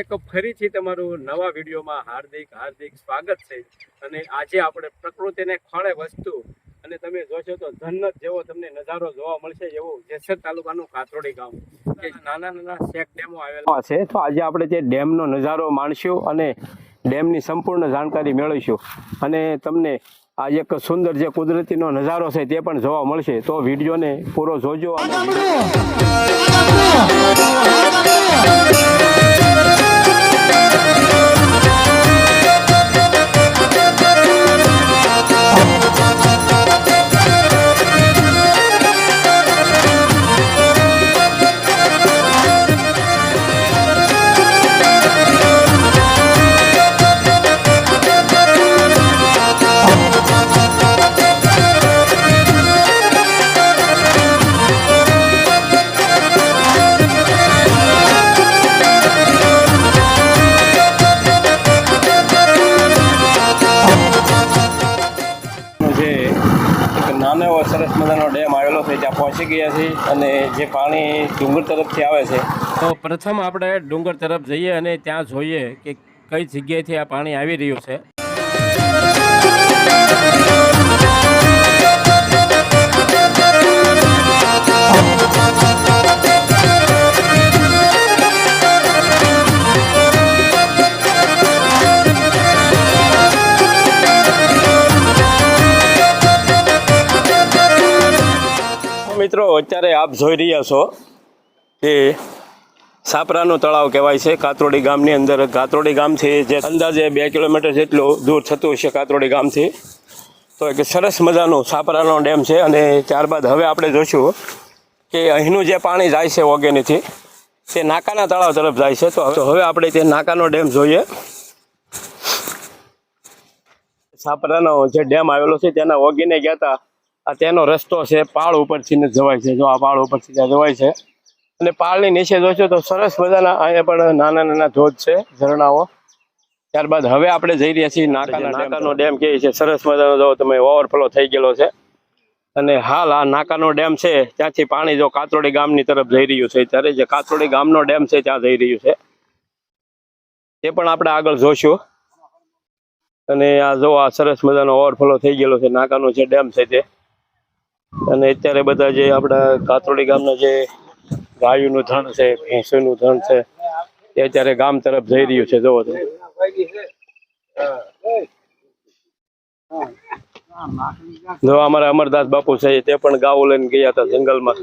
એક ફરીથી તમારું નવા વિડીયોમાં હાર્દિક હાર્દિક સ્વાગત છે. અને આજે આપણે પ્રકૃતિને ખોળે વસ્તુ અને તમે જોશો તો જન્નત જેવો તમને નજારો જોવા મળશે એવો જેસર તાલુકાનું કાતરોડી ગામ કે નાના નાના શેક ડેમો આવેલા છે. તો આજે આપણે તે ડેમનો નજારો માણશું અને ડેમની સંપૂર્ણ જાણકારી મેળવીશું. અને તમને આ એક સુંદર જે કુદરતીનો નજારો છે તે પણ જોવા મળશે. તો વિડીયોને પૂરો જોજો. અને મજાનો ડેમ આવેલો છે ત્યાં પહોંચી ગયા છીએ અને જે પાણી ડુંગર તરફથી આવે છે. તો પ્રથમ આપણે ડુંગર તરફ જઈએ અને ત્યાં જોઈએ કે કઈ જગ્યાએથી આ પાણી આવી રહ્યું છે. અત્યારે આપ જોઈ રહ્યા છો કે સાપરાનું તળાવ કહેવાય છે. કાતરોડી ગામની અંદર, કાતરોડી ગામથી જે અંદાજે બે કિલોમીટર જેટલું દૂર થતું હશે કાતરોડી ગામથી. તો એક સરસ મજાનું સાપરાનો ડેમ છે અને ત્યારબાદ હવે આપણે જોઈશું કે અહીંનું જે પાણી જાય છે ઓગેનીથી તે નાકાના તળાવ તરફ જાય છે. તો હવે- તો હવે આપણે તે નાકાનો ડેમ જોઈએ. સાપરાનો જે ડેમ આવેલો છે, તેના ઓગીને ગયા હતા આ તેનો રસ્તો છે પાળ ઉપરથી ને જવાય છે. જો આ પાળ ઉપરથી ત્યાં જવાય છે. અને પાળની નીચે જોશો તો સરસ મજાના અહીંયા પણ નાના નાના ધોધ છે ઝરણાઓ. ત્યારબાદ હવે આપણે જઈ રહ્યા છીએ નાકાના નાકાનો ડેમ કે છે સરસ મજાનો જો તમે ઓવરફ્લો થઈ ગયેલો છે. અને હાલ આ નાકાનો ડેમ છે ત્યાંથી પાણી જો કાતરોડી ગામની તરફ જઈ રહ્યું છે ત્યારે જે કાતરોડી ગામનો ડેમ છે ત્યાં જઈ રહ્યું છે. તે પણ આપણે આગળ જોશું. અને આ જો આ સરસ મજાનો ઓવરફ્લો થઈ ગયેલો છે નાકાનો જે ડેમ છે તે. અને અત્યારે બધા જે આપણા કાતરોડી ગામના જે ગાયોનું ધણ છે, ભેંસોનું ધણ છે, એ અત્યારે ગામ તરફ જઈ રહ્યું છે, જોવો તમે. અમારા અમરદાસ બાપુ છે તે પણ ગાવો લઈને ગયા હતા જંગલમાં.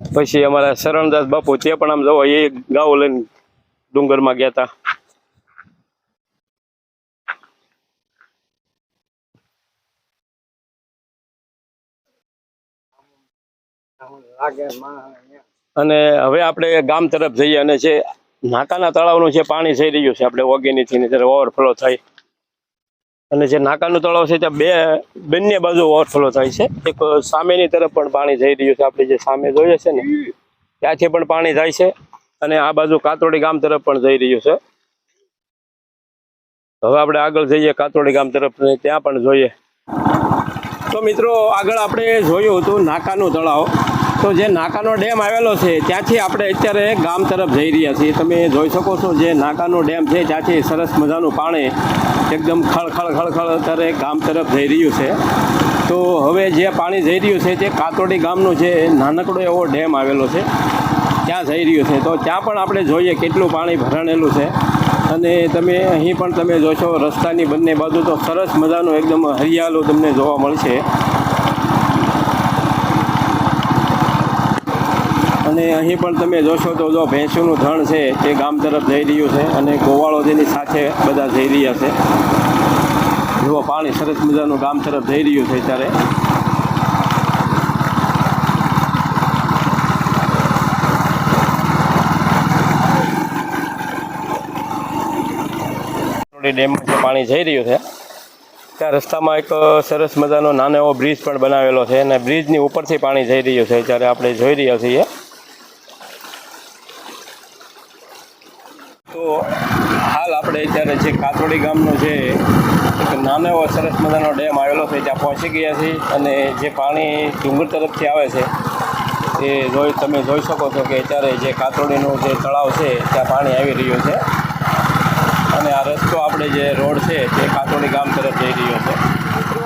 પછી અમારા શરણદાસ બાપુ તે પણ આમ જોવો, એ ગાવો લઈને ડુંગરમાં ગયા હતા. અને હવે આપણે ગામ તરફ જઈએ અને જે નાકાના તળાવનું જે પાણી જઈ રહ્યું છે, આપણે ઓગેનીથી ઓવરફ્લો થાય. અને જે નાકાનું તળાવ છે, ત્યાં બે, બંને બાજુ ઓવરફ્લો થાય છે. એક સામેની તરફ પણ પાણી જઈ રહ્યું છે, આપણે જે સામે જોઈએ છે ને, ત્યાંથી પણ પાણી જાય છે. અને આ બાજુ કાતરોડી ગામ તરફ પણ જઈ રહ્યું છે. હવે આપણે આગળ જઈએ કાતરોડી ગામ તરફ ત્યાં પણ જોઈએ. તો મિત્રો, આગળ આપણે જોયું હતું નાકાનું તળાવ. તો જે નાકાનો ડેમ આવેલો છે, ત્યાંથી આપણે અત્યારે ગામ તરફ જઈ રહ્યા છીએ. તમે જોઈ શકો છો જે નાકાનો ડેમ છે, ત્યાંથી સરસ મજાનું પાણી એકદમ ખળખળ ખળખળ અત્યારે ગામ તરફ જઈ રહ્યું છે. તો હવે જે પાણી જઈ રહ્યું છે, તે કાતોડી ગામનો જે નાનકડો એવો ડેમ આવેલો છે, ત્યાં જઈ રહ્યું છે. તો ત્યાં પણ આપણે જોઈએ કેટલું પાણી ભરાણેલું છે. અને તમે અહીં પણ તમે જોશો, રસ્તાની બંને બાજુ તો સરસ મજાનું એકદમ હરિયાળું તમને જોવા મળશે. અને અહીં પણ તમે જોશો તો જો ભેંસોનું ધણ છે તે ગામ તરફ જઈ રહ્યું છે અને ગોવાળો તેની સાથે બધા જઈ રહ્યા છે. જુઓ, પાણી સરસ મજાનું ગામ તરફ જઈ રહ્યું છે ત્યારે ડેમમાં જે પાણી જઈ રહ્યું છે, ત્યાં રસ્તામાં એક સરસ મજાનો નાનો એવો બ્રિજ પણ બનાવેલો છે અને બ્રિજની ઉપરથી પાણી જઈ રહ્યું છે. ત્યારે આપણે જોઈ રહ્યા છીએ તો હાલ આપણે જે કાતરોડી ગામનો જે એક નાનો એવો સરસ મજાનો ડેમ આવેલો છે ત્યાં પહોંચી ગયા છે અને જે પાણી ડુંગર તરફથી આવે છે, એ જોઈ, તમે જોઈ શકો છો કે અત્યારે જે કાતરોડીનું જે તળાવ છે, ત્યાં પાણી આવી રહ્યું છે. અને આ રસ્તો આપણે જે રોડ છે, તે કાતરોડી ગામ તરફ જઈ રહ્યો છે.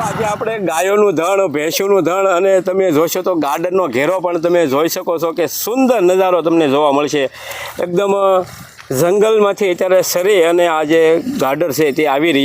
આજે આપણે ગાયોનું ધણ, ભેંસોનું ધણ અને તમે જોશો તો ગાર્ડનનો ઘેરો પણ તમે જોઈ શકો છો કે સુંદર નજારો તમને જોવા મળશે. એકદમ જંગલમાંથી અત્યારે સરી અને આ જે ગાર્ડર છે તે આવી રહ્યા